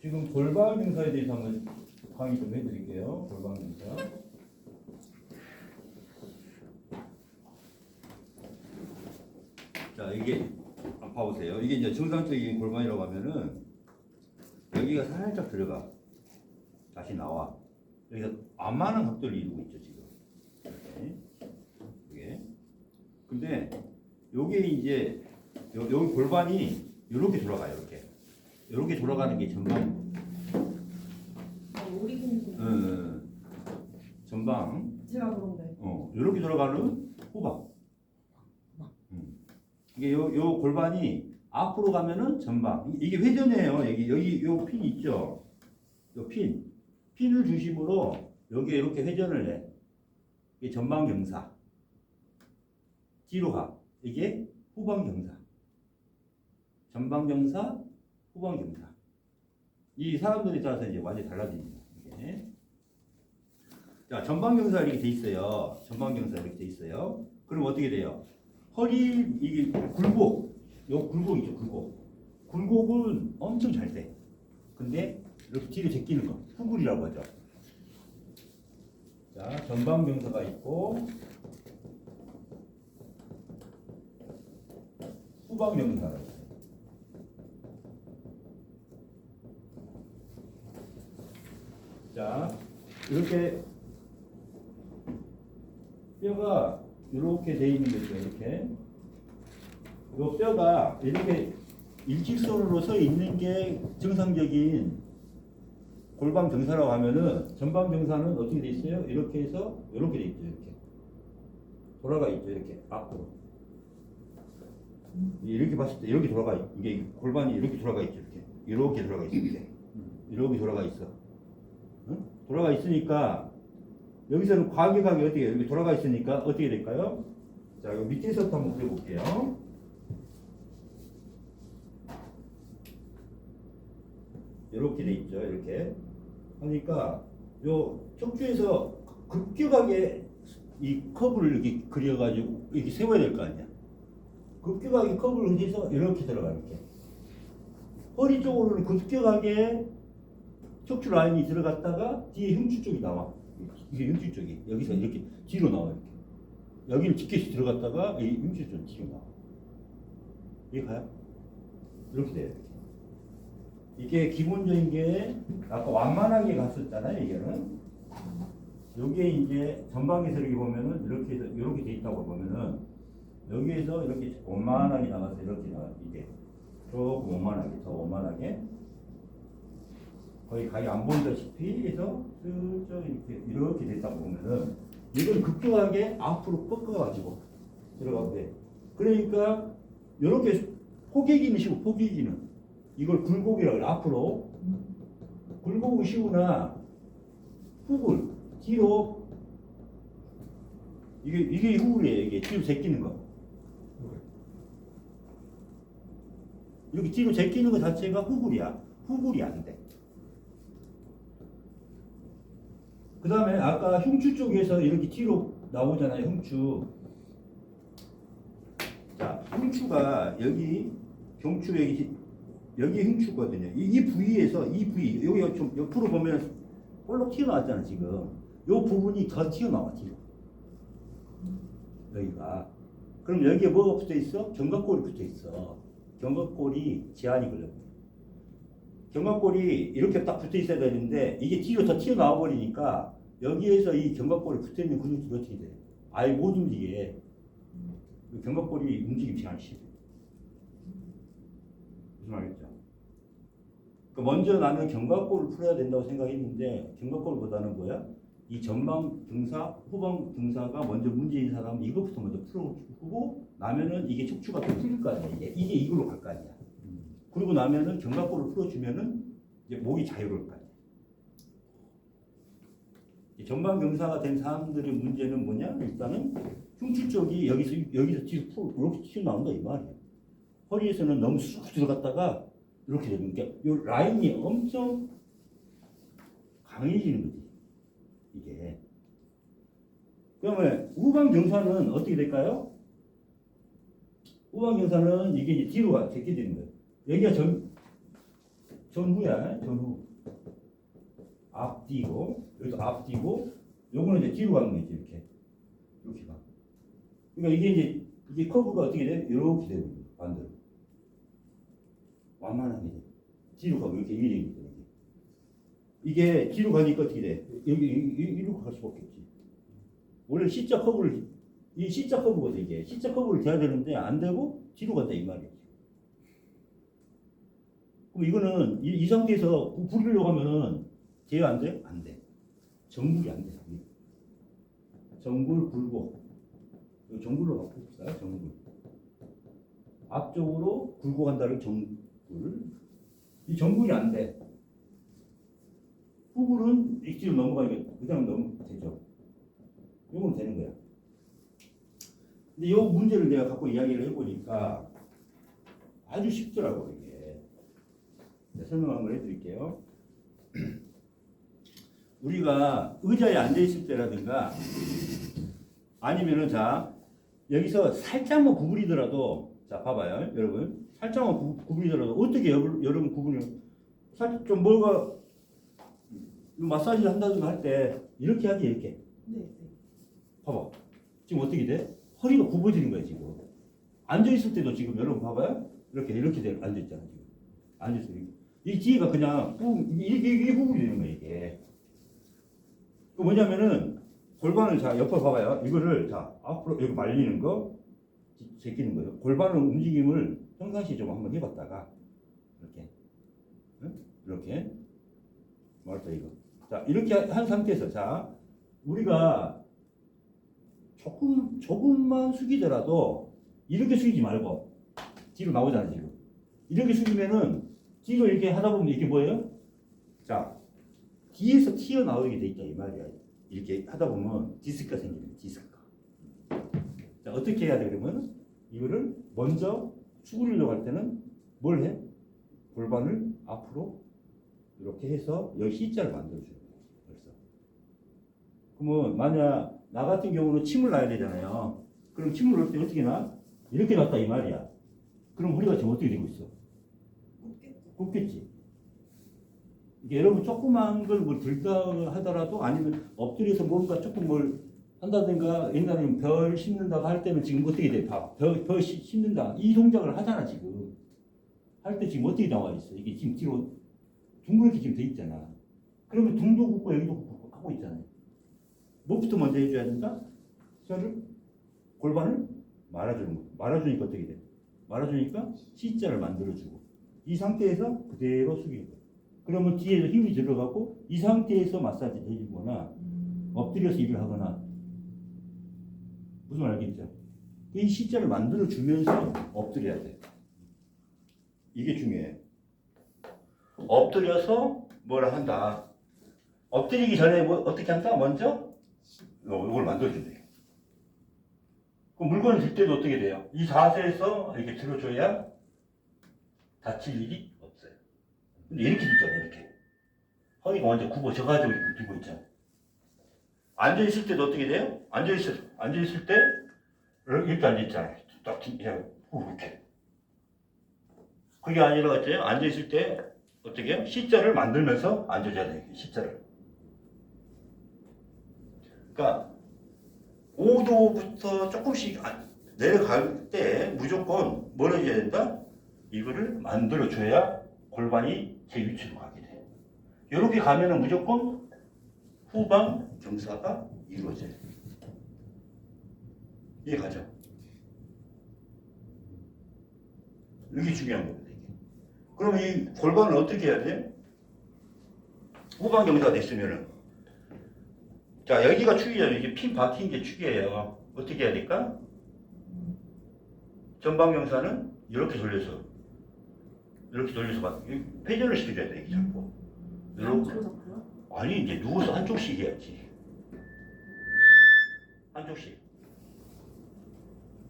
지금 골반 경사에 대해서 한번 강의 좀 해드릴게요. 골반 경사. 자 이게 한번 봐보세요. 이게 이제 정상적인 골반이라고 하면은 여기가 살짝 들어가 다시 나와. 여기서 완만한 각도를 이루고 있죠 지금. 이게. 근데 요게 이제 요, 여기 골반이 이렇게 돌아가요 이렇게. 이렇게 돌아가는 게 전방. 어, 우리 공부. 어, 전방. 제가 그런데. 어, 이렇게 돌아가는 호박. 음. 이게 요, 요 골반이 앞으로 가면은 전방. 이- 이게 회전이에요. 여기, 여기 요 핀 있죠? 요 핀. 핀을 중심으로 여기에 이렇게 회전을 해. 이게 전방 경사. 뒤로 가. 이게 후방 경사. 전방 경사, 경사. 이 사람들에 따라서 이제 완전히 달라집니다. 이게. 자, 전방경사 이렇게 돼 있어요. 전방경사 이렇게 돼 있어요. 그럼 어떻게 돼요? 허리 이게 굴곡, 요 굴곡 있죠, 굴곡. 굴곡은 엄청 잘 돼. 근데 이렇게 뒤로 제끼는 거, 후굴이라고 하죠. 자, 전방경사가 있고 후방경사가 있어요. 자, 이렇게 뼈가 이렇게 돼 있는 거죠. 이렇게. 이 뼈가 이렇게 일직선으로 서 있는 게 정상적인 골반 경사라고 하면은 전방 경사는 어떻게 돼 있어요? 이렇게 해서 이렇게 돼 있죠. 이렇게 돌아가 있죠. 이렇게 앞으로. 이렇게 봤을 때 이렇게 돌아가 있- 이게 골반이 이렇게 돌아가 있죠. 이렇게 이렇게 돌아가 있어. 이렇게 이렇게 돌아가 있어. 응? 돌아가 있으니까 여기서는 과격하게 어떻게? 여기 돌아가 있으니까 어떻게 될까요? 자, 이 밑에서부터 한번 그려볼게요. 이렇게 돼 있죠. 이렇게 하니까 요 척추에서 급격하게 이 커브를 이렇게 그려가지고 이렇게 세워야 될 거 아니야. 급격하게 커브를 해서 이렇게 들어가 이렇게. 허리 쪽으로는 급격하게 척추 라인이 들어갔다가 뒤에 흉추 쪽이 나와. 이게 흉추 쪽이 여기서 이렇게 뒤로 나와 이렇게. 여기는 직계시 들어갔다가 이 흉추 쪽 뒤로 나와. 이게 가요? 이렇게 돼요. 이게 기본적인 게 아까 완만하게 갔었잖아요. 이게는 여기에 이제 전방에서 이렇게 보면은 이렇게 이렇게 돼 있다고 보면은 여기에서 이렇게 원만하게 나가서 이렇게 나가 이게 조금 원만하게 더 원만하게 거의 가위 안 보이다시피 해서 슬쩍 이렇게 이렇게 됐다고 보면은 이걸 급격하게 앞으로 꺾어가지고 들어가도 돼. 그러니까 이렇게 포개기는 쉬고 포개기는. 이걸 굴곡이라고 앞으로. 굴곡을 쉬우나 훅을 뒤로. 이게 이게 훅이에요 이게 뒤로 제끼는 거. 이렇게 뒤로 제끼는 거 자체가 후굴이야. 후굴이 안돼 그 다음에 아까 흉추 쪽에서 이렇게 뒤로 나오잖아요 흉추. 자 흉추가 여기 경추 여기 여기 흉추거든요. 이, 이 부위에서 이 부위 여기 좀 옆으로 보면 볼록 튀어나왔잖아 지금. 요 부분이 더 튀어나와 뒤로. 여기가. 그럼 여기에 뭐가 붙어 있어? 견갑골이 붙어 있어. 견갑골이 제한이 걸려 견갑골이 이렇게 딱 붙어 있어야 되는데 이게 뒤로 더 튀어나와 버리니까 여기에서 이 견갑골이 붙어 있는 근육들이 어떻게 돼? 아예 못 움직이게 이 견갑골이 움직임 제한이 심해 무슨 말이죠? 그 먼저 나는 견갑골을 풀어야 된다고 생각했는데 견갑골보다는 뭐야? 이 전방 등사, 후방 등사가 먼저 문제인 사람은 이것부터 먼저 풀고 나면은 이게 척추가 또 풀릴 거 아니야 이게 이걸로 갈 거 아니야. 그리고 나면은 견갑골을 풀어주면은 이제 목이 자유로울 거 아니야. 이 전방 경사가 된 사람들의 문제는 뭐냐? 일단은 흉추 쪽이 여기서 여기서 뒤로 풀 이렇게 튀어 나온다 이 말이야. 허리에서는 너무 쑥 들어갔다가 이렇게 되는 게, 이 라인이 엄청 강해지는 거지. 이게. 그러면 후방 경사는 어떻게 될까요? 후방 경사는 이게 뒤로 가, 제끼 되는 거예요. 여기가 전, 전후야, 전후. 앞뒤고, 여기서 앞뒤고, 요거는 이제 뒤로 가는 거지, 이렇게. 이렇게 가. 그러니까 이게 이제, 이게 커브가 어떻게 돼? 이렇게 되고, 반대로. 완만하게 돼. 뒤로 가고, 이렇게 이게 되니까, 이게. 이게 뒤로 가니까 어떻게 돼? 여기, 이렇게 갈 수가 없겠지. 원래 C자 커브를, 이 C자 커브거든, 이게. C자 커브를 돼야 되는데, 안 되고, 뒤로 간다, 이 말이야. 그럼 이거는 이, 이 상태에서 부- 부리려고 하면은 돼요 안 돼? 안 돼. 정굴이 안 돼. 정굴 이거 정굴로 바꿉시다. 정굴. 앞쪽으로 굴고 간다는 정굴. 이 정굴이 안 돼. 후굴은 익지로 넘어가니까 그냥 넘 되죠. 이건 되는 거야. 근데 이 문제를 내가 갖고 이야기를 해보니까 아주 쉽더라고 이게. 네, 설명 한번 해드릴게요. 우리가 의자에 앉아 있을 때라든가 아니면은 자 여기서 살짝만 구부리더라도 자 봐봐요 여러분. 살짝만 구, 구부리더라도 어떻게 여러분, 여러분 구부려? 살짝 좀 뭐가 마사지 한다든가 할 때 이렇게 하지 이렇게. 네, 네. 봐봐. 지금 어떻게 돼? 허리가 굽어지는 거야 지금. 앉아 있을 때도 지금 여러분 봐봐요. 이렇게 이렇게 돼 앉아 있잖아 지금. 앉아 있어 이 뒤가 그냥 후 이게 이게 되는 거야 이게 그 뭐냐면은 골반을 자 옆에 봐봐요. 이거를 자 앞으로 여기 말리는 거, 제- 제끼는 거예요. 골반을 움직임을 평상시 좀 한번 해봤다가 이렇게, 응? 이렇게 말했다 이거. 자 이렇게 한 상태에서 자 우리가 조금 조금만 숙이더라도 이렇게 숙이지 말고 뒤로 나오잖아 지금. 이렇게 숙이면은 뒤로 이렇게 하다 보면 이게 뭐예요? 자 뒤에서 튀어나오게 돼 있다 이 말이야. 이렇게 하다 보면 디스크가 생기는 디스크가. 자 어떻게 해야 돼 그러면 이거를 먼저 수그리려고 할 때는 뭘 해? 골반을 앞으로 이렇게 해서 여기 C자를 거야. 벌써. 그러면 만약 나 같은 경우는 침을 놔야 되잖아요. 그럼 침을 넣을 때 어떻게 나? 이렇게 놨다 이 말이야. 그럼 우리가 지금 어떻게 되고 있어? 굽겠지. 이게 여러분 조그만 걸뭐 들다 하더라도 아니면 엎드려서 뭔가 조금 뭘 한다든가 옛날에는 별 심는다고 할 때는 지금 어떻게 돼? 봐. 별, 별 심- 심는다. 이 동작을 하잖아 지금. 할 때 지금 어떻게 나와 있어? 이게 지금 뒤로 둥그렇게 지금 돼 있잖아. 그러면 등도 굽고 여기도 굽고 하고 있잖아요. 뭐부터 먼저 해줘야 된다? 혀를 골반을 말아주는 거. 말아주니까 어떻게 돼? 말아주니까 C자를 만들어주고 이 상태에서 그대로 거예요. 그러면 뒤에서 힘이 들어가고 이 상태에서 마사지를 해주거나 엎드려서 일을 하거나 무슨 말 알겠죠? 이 C자를 만들어주면서 엎드려야 돼. 이게 중요해요. 엎드려서 뭐라 한다. 엎드리기 전에 뭐 어떻게 한다? 먼저 이걸 만들어준대요. 그 물건을 들 때도 어떻게 돼요? 이 자세에서 이렇게 들어줘야 다칠 일이 없어요. 근데 이렇게 들잖아요, 이렇게. 허리가 완전 굽어져가지고 이렇게 들고 있잖아요. 앉아있을 때도 어떻게 돼요? 앉아있을, 앉아있을 때, 이렇게 앉아있잖아요. 딱, 그냥, 후, 이렇게. 그게 아니라 어때요? 앉아있을 때, 어떻게 해요? C자를 만들면서 앉아줘야 돼요, C자를. 그러니까, 5도부터 조금씩 안- 내려갈 때 무조건 뭘 해줘야 된다? 이거를 만들어줘야 골반이 제 위치로 가게 돼요. 이렇게 가면은 무조건 후방 경사가 이루어져요. 이해 가죠? 이게 중요한 겁니다. 이게. 그럼 이 골반을 어떻게 해야 돼? 후방 경사가 됐으면은 자 여기가 축이잖아요. 이게 핀 박힌 게 축이에요. 어떻게 해야 될까? 전방 경사는 이렇게 돌려서 이렇게 돌려서 막 회전을 시켜줘야 돼. 이게 자꾸. 이렇게. 아니 이제 누워서 한쪽씩 해야지. 한쪽씩.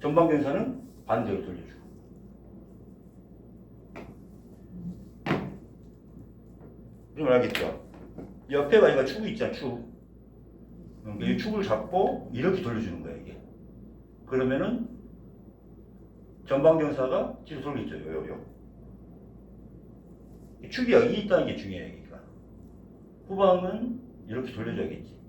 전방 경사는 반대로 돌려주고. 그럼 알겠죠? 옆에가 이거 축이 있잖아 축. 그러니까 이 축을 잡고 이렇게 돌려주는 거야 이게. 그러면은 전방 경사가 뒤로 돌겠죠 요 요 요. 축이 여기 있다는 게 중요해요. 여기가. 후방은 이렇게 돌려줘야겠지.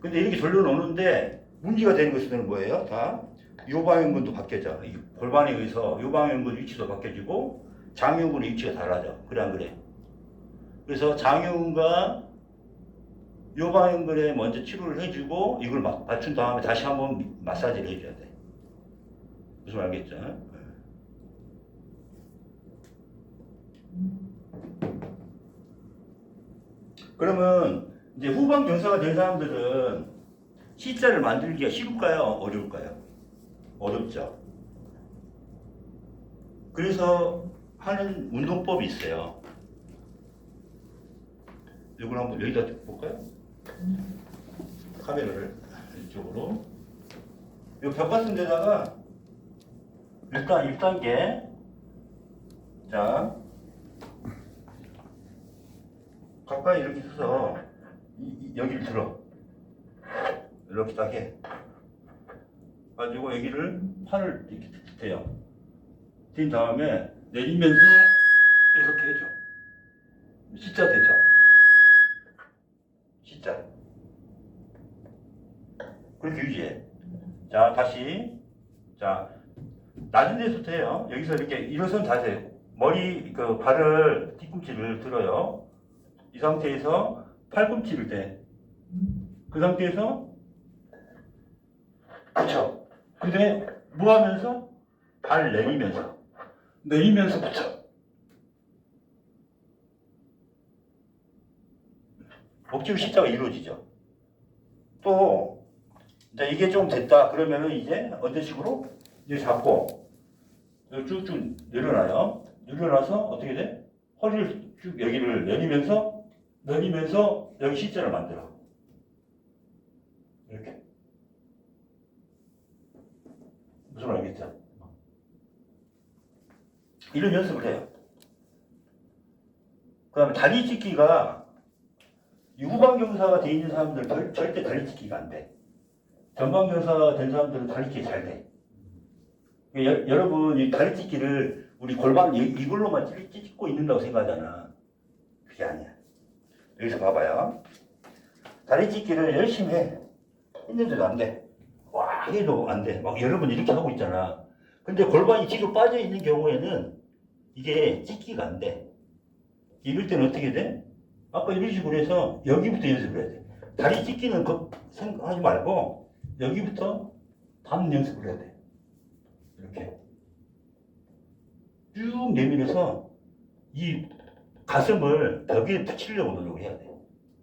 근데 이렇게 돌려놓는데 문제가 되는 것은 뭐예요? 다 요방형근도 바뀌어져. 이 골반에 의해서 요방형근 위치도 바뀌어지고 장요근의 위치가 달라져. 그래 안 그래? 그래서 장요근과 요방형근에 먼저 치료를 해주고 이걸 막 맞춘 다음에 다시 한번 마사지를 해줘야 돼. 무슨 말 알겠죠? 그러면 이제 후방 경사가 된 사람들은 C자를 만들기가 쉬울까요? 어려울까요? 어렵죠. 그래서 하는 운동법이 있어요. 이걸 한번 여기다 볼까요? 카메라를 이쪽으로. 이 벽 같은 데다가 일단 1단계 자 가까이 이렇게 서서 이- 이- 여기를 들어 이렇게 딱 해. 가지고 여기를 팔을 이렇게 대요. 딘 다음에 내리면서 이렇게 해줘. C자 되죠? C자. 그렇게 유지해. 자, 다시. 자, 낮은 데서부터 해요. 여기서 이렇게 일어선 자세. 머리, 그, 발을, 뒤꿈치를 들어요. 이 상태에서 팔꿈치를 대. 그 상태에서 붙여. 근데 뭐 하면서? 발 내리면서. 내리면서 붙여. 목적 시자가 이루어지죠. 또, 이제 이게 좀 됐다. 그러면은 이제 어떤 식으로? 이제 잡고, 쭉쭉 내려놔요. 내려놔서 어떻게 돼? 허리를 쭉 여기를 내리면서, 내리면서 여기 시자를 만들어. 이렇게. 무슨 말 알겠죠? 이런 연습을 해요. 그 다음에 다리 찢기가 이 후방 경사가 돼 있는 사람들 절, 절대 다리 찢기가 안 돼. 전방 경사가 된 사람들은 다리 찢기 잘 돼. 여, 여러분 이 다리 찢기를 우리 골반 이, 이걸로만 찢, 찢고 있는다고 생각하잖아. 그게 아니야. 여기서 봐봐요. 다리 찢기를 열심히 해. 했는데도 안 돼. 와 해도 안 돼. 막 여러분 이렇게 하고 있잖아. 근데 골반이 뒤로 빠져 있는 경우에는 이게 찢기가 안 돼. 이럴 때는 어떻게 돼? 아까 이런 식으로 해서 여기부터 연습을 해야 돼. 다리 찢기는 거 생각하지 말고 여기부터 닿는 연습을 해야 돼. 이렇게. 쭉 내밀어서 이 가슴을 벽에 붙이려고 노력을 해야 돼.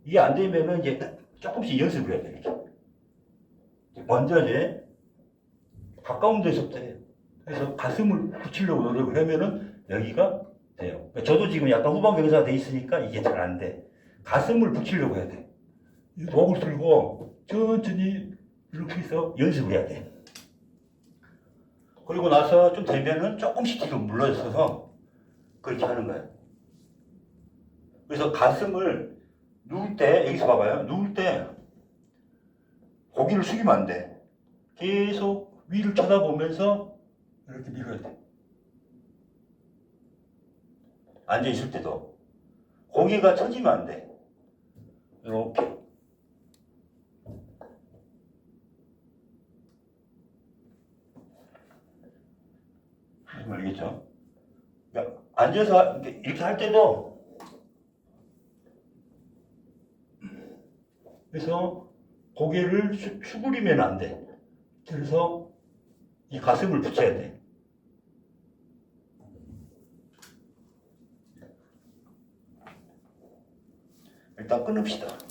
이게 안 되면은 이제 조금씩 연습을 해야 돼. 이렇게. 먼저 이제 가까운 데서부터 해요. 그래서 가슴을 붙이려고 노력을 하면은 여기가 돼요. 그러니까 저도 지금 약간 후방 경사가 돼 있으니까 이게 잘 안 돼. 가슴을 붙이려고 해야 돼. 이 목을 들고 천천히 이렇게 해서 연습을 해야 돼. 그리고 나서 좀 되면은 조금씩 뒤로 물러서서 그렇게 하는 거예요. 그래서 가슴을 누울 때 여기서 봐봐요. 누울 때 고기를 숙이면 안 돼. 계속 위를 쳐다보면서 이렇게 밀어야 돼. 앉아 있을 때도 고기가 처지면 안 돼. 이렇게. 말이겠죠? 그러니까 앉아서 이렇게 할 때도 그래서 고개를 수, 수그리면 안 돼. 그래서 이 가슴을 붙여야 돼. 일단 끊읍시다.